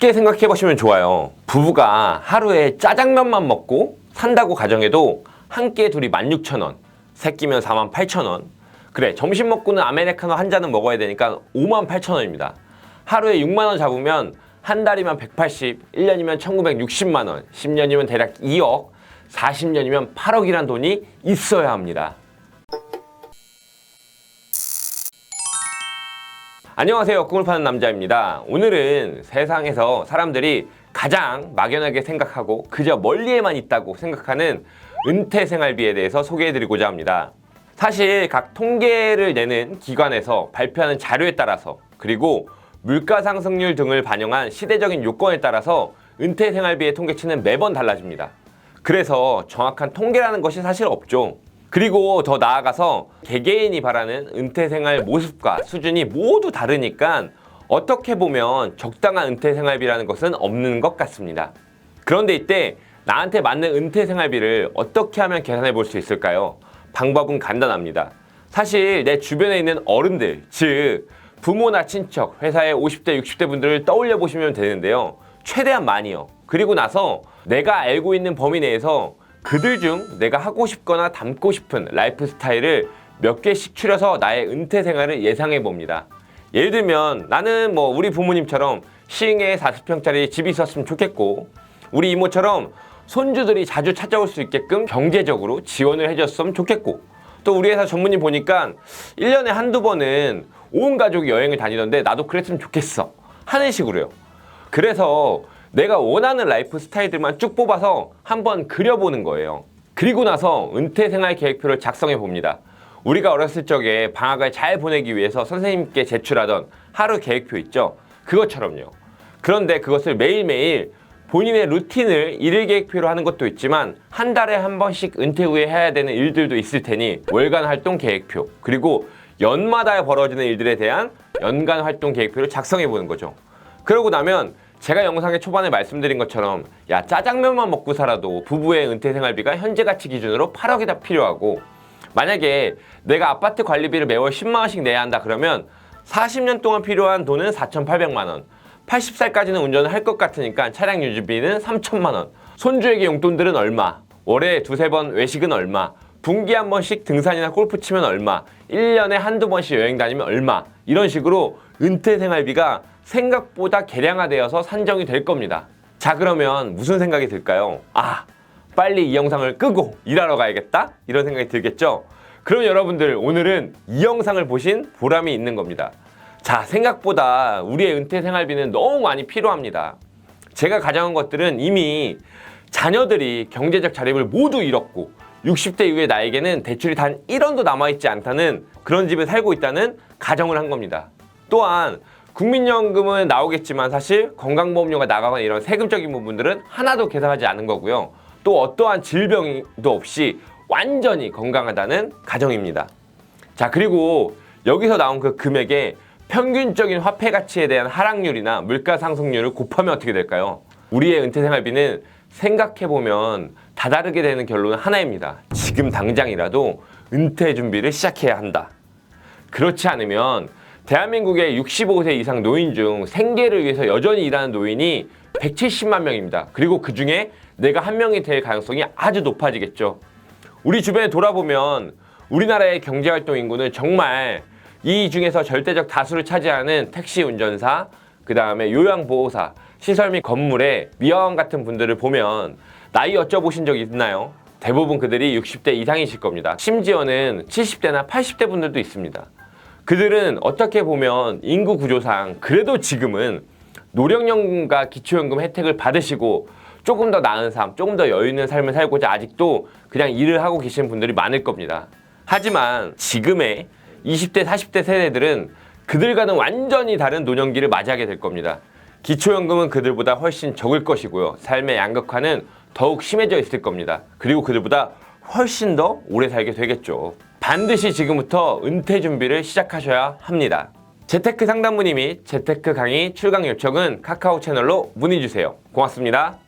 쉽게 생각해 보시면 좋아요. 부부가 하루에 짜장면만 먹고 산다고 가정해도 한 끼에 둘이 16,000원, 세 끼면 48,000원. 그래, 점심 먹고는 아메리카노 한 잔은 먹어야 되니까 58,000원입니다. 하루에 6만 원 잡으면 한 달이면 180, 1년이면 1960만 원, 10년이면 대략 2억, 40년이면 8억이란 돈이 있어야 합니다. 안녕하세요. 꿈을 파는 남자입니다. 오늘은 세상에서 사람들이 가장 막연하게 생각하고 그저 멀리에만 있다고 생각하는 은퇴 생활비에 대해서 소개해드리고자 합니다. 사실 각 통계를 내는 기관에서 발표하는 자료에 따라서 그리고 물가 상승률 등을 반영한 시대적인 요건에 따라서 은퇴 생활비의 통계치는 매번 달라집니다. 그래서 정확한 통계라는 것이 사실 없죠. 그리고 더 나아가서 개개인이 바라는 은퇴 생활 모습과 수준이 모두 다르니까 어떻게 보면 적당한 은퇴 생활비라는 것은 없는 것 같습니다. 그런데 이때 나한테 맞는 은퇴 생활비를 어떻게 하면 계산해 볼 수 있을까요? 방법은 간단합니다. 사실 내 주변에 있는 어른들, 즉 부모나 친척, 회사의 50대, 60대 분들을 떠올려 보시면 되는데요. 최대한 많이요. 그리고 나서 내가 알고 있는 범위 내에서 그들 중 내가 하고 싶거나 닮고 싶은 라이프 스타일을 몇 개씩 추려서 나의 은퇴 생활을 예상해 봅니다. 예를 들면 나는 뭐 우리 부모님처럼 시흥에 40평짜리 집이 있었으면 좋겠고 우리 이모처럼 손주들이 자주 찾아올 수 있게끔 경제적으로 지원을 해줬으면 좋겠고 또 우리 회사 전무님 보니까 1년에 한두 번은 온 가족이 여행을 다니던데 나도 그랬으면 좋겠어 하는 식으로요. 그래서 내가 원하는 라이프 스타일들만 쭉 뽑아서 한번 그려보는 거예요. 그리고 나서 은퇴 생활 계획표를 작성해 봅니다. 우리가 어렸을 적에 방학을 잘 보내기 위해서 선생님께 제출하던 하루 계획표 있죠? 그것처럼요. 그런데 그것을 매일매일 본인의 루틴을 일일 계획표로 하는 것도 있지만 한 달에 한 번씩 은퇴 후에 해야 되는 일들도 있을 테니 월간 활동 계획표 그리고 연마다 벌어지는 일들에 대한 연간 활동 계획표를 작성해 보는 거죠. 그러고 나면 제가 영상의 초반에 말씀드린 것처럼 야 짜장면만 먹고 살아도 부부의 은퇴 생활비가 현재 가치 기준으로 8억이 다 필요하고 만약에 내가 아파트 관리비를 매월 10만 원씩 내야 한다 그러면 40년 동안 필요한 돈은 4,800만 원 80살까지는 운전을 할 것 같으니까 차량 유지비는 3천만 원 손주에게 용돈들은 얼마 월에 두세 번 외식은 얼마 분기에 한 번씩 등산이나 골프 치면 얼마 1년에 한두 번씩 여행 다니면 얼마 이런 식으로 은퇴 생활비가 생각보다 개량화되어서 산정이 될 겁니다. 자 그러면 무슨 생각이 들까요? 아 빨리 이 영상을 끄고 일하러 가야겠다 이런 생각이 들겠죠? 그럼 여러분들 오늘은 이 영상을 보신 보람이 있는 겁니다. 자 생각보다 우리의 은퇴 생활비는 너무 많이 필요합니다. 제가 가정한 것들은 이미 자녀들이 경제적 자립을 모두 잃었고 60대 이후의 나에게는 대출이 단 1원도 남아있지 않다는 그런 집에 살고 있다는 가정을 한 겁니다. 또한 국민연금은 나오겠지만 사실 건강보험료가 나가거나 이런 세금적인 부분들은 하나도 계산하지 않은 거고요. 또 어떠한 질병도 없이 완전히 건강하다는 가정입니다. 자 그리고 여기서 나온 그 금액에 평균적인 화폐 가치에 대한 하락률이나 물가 상승률을 곱하면 어떻게 될까요? 우리의 은퇴 생활비는 생각해 보면 다다르게 되는 결론은 하나입니다. 지금 당장이라도 은퇴 준비를 시작해야 한다. 그렇지 않으면 대한민국의 65세 이상 노인 중 생계를 위해서 여전히 일하는 노인이 170만 명입니다. 그리고 그 중에 내가 한 명이 될 가능성이 아주 높아지겠죠. 우리 주변에 돌아보면 우리나라의 경제활동 인구는 정말 이 중에서 절대적 다수를 차지하는 택시 운전사, 그 다음에 요양보호사, 시설 및 건물의 미화원 같은 분들을 보면 나이 여쭤보신 적 있나요? 대부분 그들이 60대 이상이실 겁니다. 심지어는 70대나 80대 분들도 있습니다. 그들은 어떻게 보면 인구 구조상 그래도 지금은 노령연금과 기초연금 혜택을 받으시고 조금 더 나은 삶, 조금 더 여유 있는 삶을 살고자 아직도 그냥 일을 하고 계신 분들이 많을 겁니다. 하지만 지금의 20대, 40대 세대들은 그들과는 완전히 다른 노년기를 맞이하게 될 겁니다. 기초연금은 그들보다 훨씬 적을 것이고요. 삶의 양극화는 더욱 심해져 있을 겁니다. 그리고 그들보다 훨씬 더 오래 살게 되겠죠. 반드시 지금부터 은퇴 준비를 시작하셔야 합니다. 재테크 및 재테크 강의 출강 요청은 카카오 채널로 문의 주세요. 고맙습니다.